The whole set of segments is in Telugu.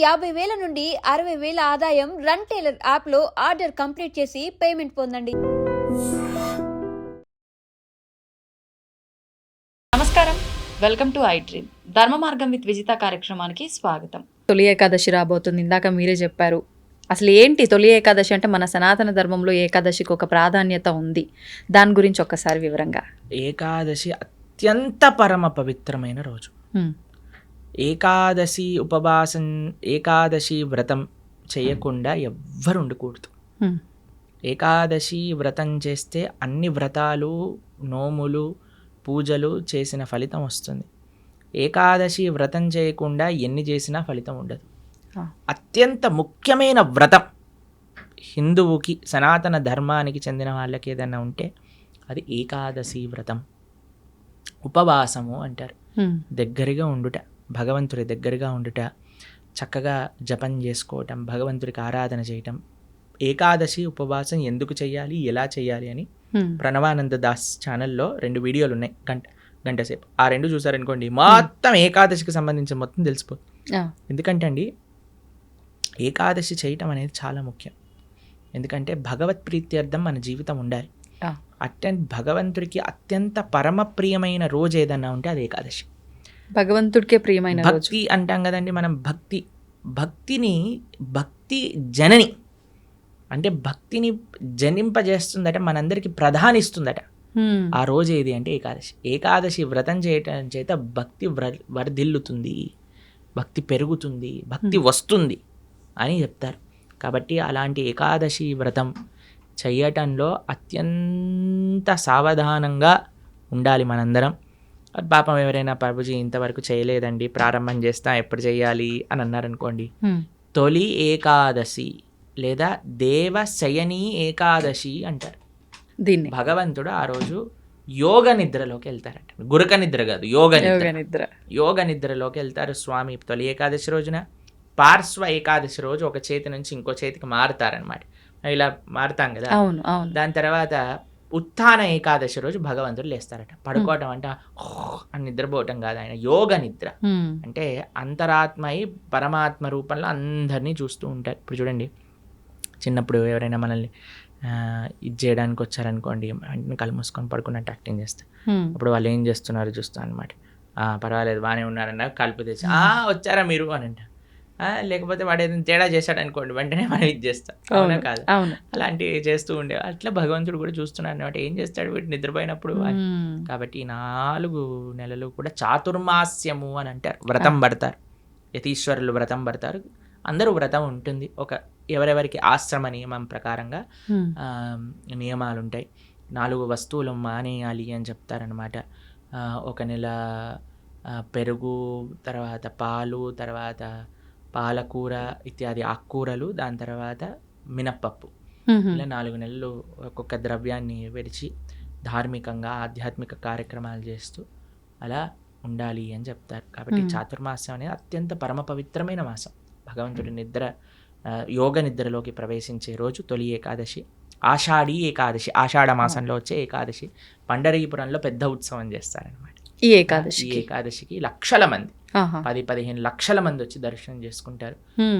యాభై వేల నుండి అరవై వేల ఆదాయం రన్ టైలర్ యాప్లో ఆర్డర్ కంప్లీట్ చేసి పేమెంట్ పొందండి. నమస్కారం. Welcome to iDream. ధర్మ మార్గం విత్ విజిత కార్యక్రమానికి స్వాగతం. తొలి ఏకాదశి రాబోతుంది. ఇందాక మీరే చెప్పారు. అసలు ఏంటి తొలి ఏకాదశి అంటే మన సనాతన ధర్మంలో ఏకాదశికి ఒక ప్రాధాన్యత ఉంది. దాని గురించి ఒక్కసారి వివరంగా. ఏకాదశి అత్యంత పరమ పవిత్రమైన రోజు. హ్మ్. ఏకాదశి ఉపవాసం ఏకాదశి వ్రతం చేయకుండా ఎవ్వరు ఉండకూడదు. ఏకాదశి వ్రతం చేస్తే అన్ని వ్రతాలు నోములు పూజలు చేసిన ఫలితం వస్తుంది ఏకాదశి వ్రతం చేయకుండా ఎన్ని చేసినా ఫలితం ఉండదు. అత్యంత ముఖ్యమైన వ్రతం హిందువుకి సనాతన ధర్మానికి చెందిన వాళ్ళకి ఏదైనా ఉంటే అది ఏకాదశి వ్రతం ఉపవాసము అంటారు. దగ్గరగా ఉండుట భగవంతుడి దగ్గరగా ఉండుట చక్కగా జపం చేసుకోవటం భగవంతుడికి ఆరాధన చేయటం ఏకాదశి ఉపవాసం ఎందుకు చేయాలి ఎలా చేయాలి అని. ప్రణవానంద దాస్ ఛానల్లో రెండు వీడియోలు ఉన్నాయి గంట గంట సేపు ఆ రెండు చూసారనుకోండి మొత్తం ఏకాదశికి సంబంధించిన మొత్తం తెలిసిపోతుంది. ఎందుకంటే అండి ఏకాదశి చేయటం అనేది చాలా ముఖ్యం ఎందుకంటే భగవత్ ప్రీత్యర్థం మన జీవితం ఉండాలి. అత్యంత భగవంతుడికి అత్యంత పరమ ప్రియమైన రోజు ఏదన్నా ఉంటే అది ఏకాదశి భగవంతుడికే ప్రియమైన భక్తి అంటాం కదండి మనం భక్తి. భక్తిని భక్తి జనని అంటే భక్తిని జనింపజేస్తుందట మనందరికీ ప్రధానిస్తుందట. ఆ రోజు ఏది అంటే ఏకాదశి. ఏకాదశి వ్రతం చేయటం చేత భక్తి వ్ర- వర్ధిల్లుతుంది. భక్తి పెరుగుతుంది. భక్తి వస్తుంది అని చెప్తారు. కాబట్టి అలాంటి ఏకాదశి వ్రతం చేయటంలో అత్యంత సావధానంగా ఉండాలి మనందరం. అది పాపం ఎవరైనా ప్రభుజీ ఇంతవరకు చేయలేదండి ప్రారంభం చేస్తా ఎప్పుడు చేయాలి అని అన్నారనుకోండి. తొలి ఏకాదశి లేదా దేవ శయని ఏకాదశి అంటారు. దీన్ని. భగవంతుడు ఆ రోజు యోగ నిద్రలోకి వెళ్తారట. గురక నిద్ర కాదు యోగ నిద్ర. యోగ నిద్రలోకి వెళ్తారు స్వామి తొలి ఏకాదశి రోజున. పార్శ్వ ఏకాదశి రోజు ఒక చేతి నుంచి ఇంకో చేతికి మారుతారనమాట ఇలా మారుతాం కదా? అవును అవును. దాని తర్వాత ఉత్థాన ఏకాదశి రోజు భగవంతుడు లేస్తారట. పడుకోవటం అంటే అని నిద్రపోవటం కాదు ఆయన. యోగ నిద్ర. హ్మ్. అంటే అంతరాత్మయి పరమాత్మ రూపంలో అందరినీ చూస్తూ ఉంటారు. ఇప్పుడు చూడండి చిన్నప్పుడు ఎవరైనా మనల్ని ఇది చేయడానికి వచ్చారనుకోండి వెంటనే కళ్ళు మూసుకొని పడుకున్నట్టు యాక్టింగ్ చేస్తారు. హ్మ్. అప్పుడు వాళ్ళు ఏం చేస్తున్నారు చూస్తాను అనమాట పర్వాలేదు బాగానే ఉన్నారన్న కలుపు తెచ్చి "ఆ, వచ్చారా మీరు? అని అంటారు. "ఆ, లేకపోతే వాడు ఏదైనా తేడా చేశాడు అనుకోండి వెంటనే మనం ఇది చేస్తాం. అవునా కాదు? అవును. అలాంటివి చేస్తూ ఉండే అట్లా భగవంతుడు కూడా చూస్తున్నాడు అనమాట ఏం చేస్తాడు వీడు? నిద్రపోయినప్పుడు. కాబట్టి ఈ నాలుగు నెలలు కూడా చాతుర్మాస్యము అని అంటారు. వ్రతం పడతారు. యతీశ్వరులు వ్రతం పడతారు. అందరూ వ్రతం ఉంటుంది. ఒక ఎవరెవరికి ఆశ్రమ నియమం ప్రకారంగా నియమాలు ఉంటాయి. నాలుగు వస్తువులు మానేయాలి అని చెప్తారనమాట ఒక నెల పెరుగు తర్వాత పాలు తర్వాత పాలకూర ఇత్యాది ఆకుకూరలు దాని తర్వాత మినప్పప్పు. ఇలా నాలుగు నెలలు ఒక్కొక్క ద్రవ్యాన్ని విడిచి ధార్మికంగా ఆధ్యాత్మిక కార్యక్రమాలు చేస్తూ అలా ఉండాలి అని చెప్తారు. కాబట్టి. చాతుర్మాసం అనేది అత్యంత పరమ పవిత్రమైన మాసం. భగవంతుడి నిద్ర యోగ నిద్రలోకి ప్రవేశించే రోజు తొలి ఏకాదశి ఆషాఢి ఏకాదశి ఆషాఢ మాసంలో వచ్చే ఏకాదశి పండరీపురంలో పెద్ద ఉత్సవం చేస్తారనమాట ఈ ఈ ఏకాదశికి లక్షల మంది. పది పదిహేను లక్షల మంది వచ్చి దర్శనం చేసుకుంటారు.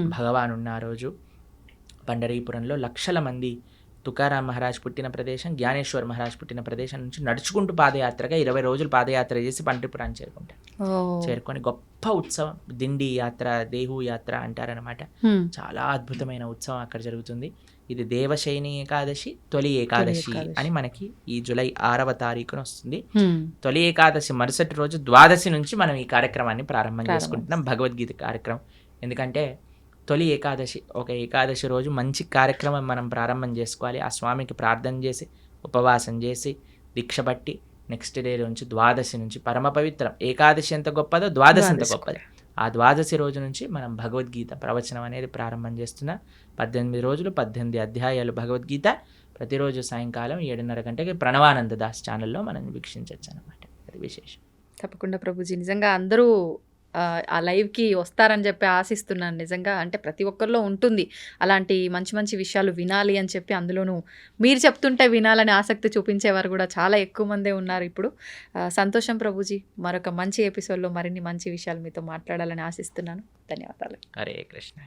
భగవాన్ ఉన్న ఆ రోజు పండరీపురంలో లక్షల మంది తుకారాం మహారాజ్ పుట్టిన ప్రదేశం జ్ఞానేశ్వర్ మహారాజ్ పుట్టిన ప్రదేశం నుంచి నడుచుకుంటూ పాదయాత్రగా ఇరవై రోజులు పాదయాత్ర చేసి పండరీపురాన్ని చేరుకుంటారు. చేరుకొని గొప్ప ఉత్సవం దిండి యాత్ర దేహు యాత్ర అంటారనమాట. చాలా అద్భుతమైన ఉత్సవం అక్కడ జరుగుతుంది ఇది దేవశైని ఏకాదశి తొలి ఏకాదశి. అని మనకి ఈ జూలై ఆరవ తారీఖున వస్తుంది. తొలి ఏకాదశి మరుసటి రోజు ద్వాదశి నుంచి మనం ఈ కార్యక్రమాన్ని ప్రారంభం ప్రారంభం. చేసుకుంటున్నాం భగవద్గీత కార్యక్రమం ఎందుకంటే తొలి ఏకాదశి ఒక ఏకాదశి రోజు మంచి కార్యక్రమం మనం ప్రారంభం చేసుకోవాలి ఆ స్వామికి ప్రార్థన చేసి ఉపవాసం చేసి దీక్ష పట్టి నెక్స్ట్ డే నుంచి ద్వాదశి నుంచి పరమ పవిత్రం. ఏకాదశి ఎంత గొప్పదో ద్వాదశి ఎంత గొప్పది. ఆ ద్వాదశి రోజు నుంచి మనం భగవద్గీత ప్రవచనం అనేది ప్రారంభం చేస్తున్నా పద్దెనిమిది రోజులు పద్దెనిమిది అధ్యాయాలు భగవద్గీత ప్రతిరోజు సాయంకాలం ఏడున్నర గంటకి ప్రణవానంద దాస్ ఛానల్లో మనం వీక్షించవచ్చు అనమాట అది విశేషం. తప్పకుండా ప్రభుజీ. నిజంగా అందరూ ఆ, లైవ్కి వస్తారని చెప్పి ఆశిస్తున్నాను నిజంగా. అంటే ప్రతి ఒక్కరిలో ఉంటుంది అలాంటి మంచి మంచి విషయాలు వినాలి అని చెప్పి అందులోనూ మీరు చెప్తుంటే వినాలని ఆసక్తి చూపించేవారు కూడా చాలా ఎక్కువ మందే ఉన్నారు ఇప్పుడు. సంతోషం ప్రభుజీ మరొక మంచి ఎపిసోడ్లో మరిన్ని మంచి విషయాలు మీతో మాట్లాడాలని ఆశిస్తున్నాను. ధన్యవాదాలు. హరే కృష్ణ.